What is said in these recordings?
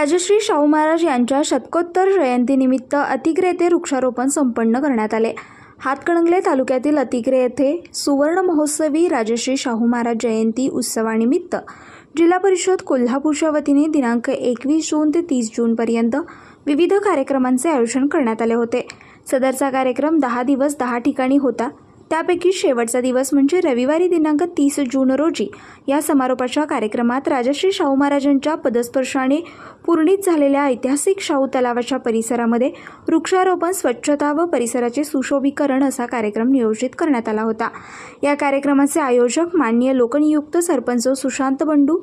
राजश्री शाहू महाराज यांच्या शतकोत्तर जयंतीनिमित्त अतिग्रे येथे वृक्षारोपण संपन्न करण्यात आले. हातकणंगले तालुक्यातील अतिग्रे येथे सुवर्ण महोत्सवी राजश्री शाहू महाराज जयंती उत्सवानिमित्त जिल्हा परिषद कोल्हापूरच्या वतीने दिनांक एकवीस जून ते तीस जूनपर्यंत विविध कार्यक्रमांचे आयोजन करण्यात आले होते. सदरचा कार्यक्रम दहा दिवस दहा ठिकाणी होता. त्यापैकी शेवटचा दिवस म्हणजे रविवारी दिनांक तीस जून रोजी. या समारोपाच्या कार्यक्रमात राजश्री शाहू महाराजांच्या पदस्पर्शाने पूर्णित झालेल्या ऐतिहासिक शाहू तलावाच्या परिसरामध्ये वृक्षारोपण स्वच्छता व परिसराचे सुशोभीकरण असा कार्यक्रम नियोजित करण्यात आला होता. या कार्यक्रमाचे आयोजक माननीय लोकनियुक्त सरपंच सुशांत बंडू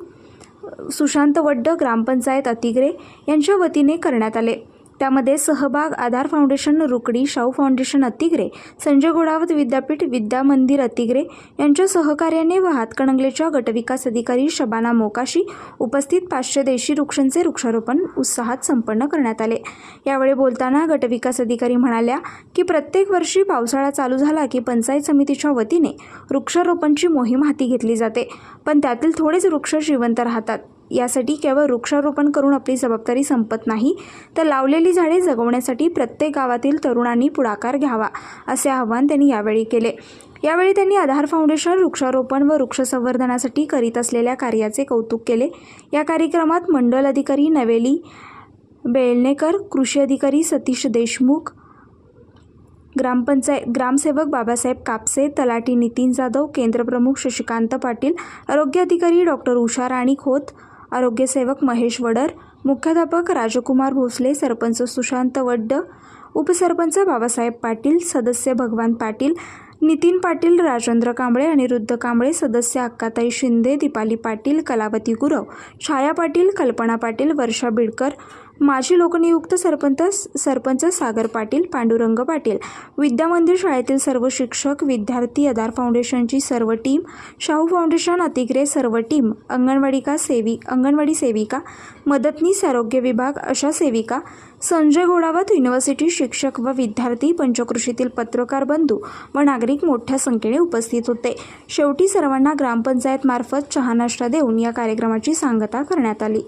सुशांत वड्ड ग्रामपंचायत अतिग्रे यांच्या वतीने करण्यात आले. त्यामध्ये सहभाग आधार फाउंडेशन रुकडी शाहू फाउंडेशन अतिग्रे संजय घोडावत विद्यापीठ विद्या मंदिर अतिग्रे यांच्या सहकार्याने व हातकणंगलेच्या गटविकास अधिकारी शबाना मोकाशी उपस्थित पाचशे देशी वृक्षांचे वृक्षारोपण उत्साहात संपन्न करण्यात आले. यावेळी बोलताना गटविकास अधिकारी म्हणाल्या की प्रत्येक वर्षी पावसाळा चालू झाला की पंचायत समितीच्या वतीने वृक्षारोपणची मोहीम हाती घेतली जाते पण त्यातील थोडेच वृक्ष जिवंत राहतात. यासाठी केवळ वृक्षारोपण करून आपली जबाबदारी संपत नाही तर लावलेली झाडे जगवण्यासाठी प्रत्येक गावातील तरुणांनी पुढाकार घ्यावा असे आवाहन त्यांनी यावेळी केले. यावेळी त्यांनी आधार फाउंडेशन वृक्षारोपण व वृक्ष संवर्धनासाठी करीत असलेल्या कार्याचे कौतुक केले. या कार्यक्रमात मंडल अधिकारी नवेली बेळणेकर कृषी अधिकारी सतीश देशमुख ग्रामपंचायत ग्रामसेवक बाबासाहेब कापसे तलाठी नितीन जाधव केंद्रप्रमुख शशिकांत पाटील आरोग्य अधिकारी डॉक्टर उषा राणी खोत आरोग्यसेवक महेश वडर मुख्याध्यापक राजकुमार भोसले सरपंच सुशांत वड्ड उपसरपंच बाबासाहेब पाटील सदस्य भगवान पाटील नितीन पाटील राजेंद्र कांबळे अनिरुद्ध कांबळे सदस्य अक्काताई शिंदे दीपाली पाटील कलावती गुरव छाया पाटील कल्पना पाटील वर्षा बिडकर माजी लोकनियुक्त सरपंच सरपंच सागर पाटील पांडुरंग पाटील विद्यामंदिर शाळेतील सर्व शिक्षक विद्यार्थी आधार फाउंडेशनची सर्व टीम शाहू फाउंडेशन अतिग्रे सर्व टीम अंगणवाडिका सेवी अंगणवाडी सेविका मदतनीस आरोग्य विभाग अशा सेविका संजय घोडावत युनिव्हर्सिटी शिक्षक व विद्यार्थी पंचकृषीतील पत्रकार बंधू व नागरिक मोठ्या संख्येने उपस्थित होते. शेवटी सर्वांना ग्रामपंचायतमार्फत चहा नाश्ता देऊन या कार्यक्रमाची सांगता करण्यात आली.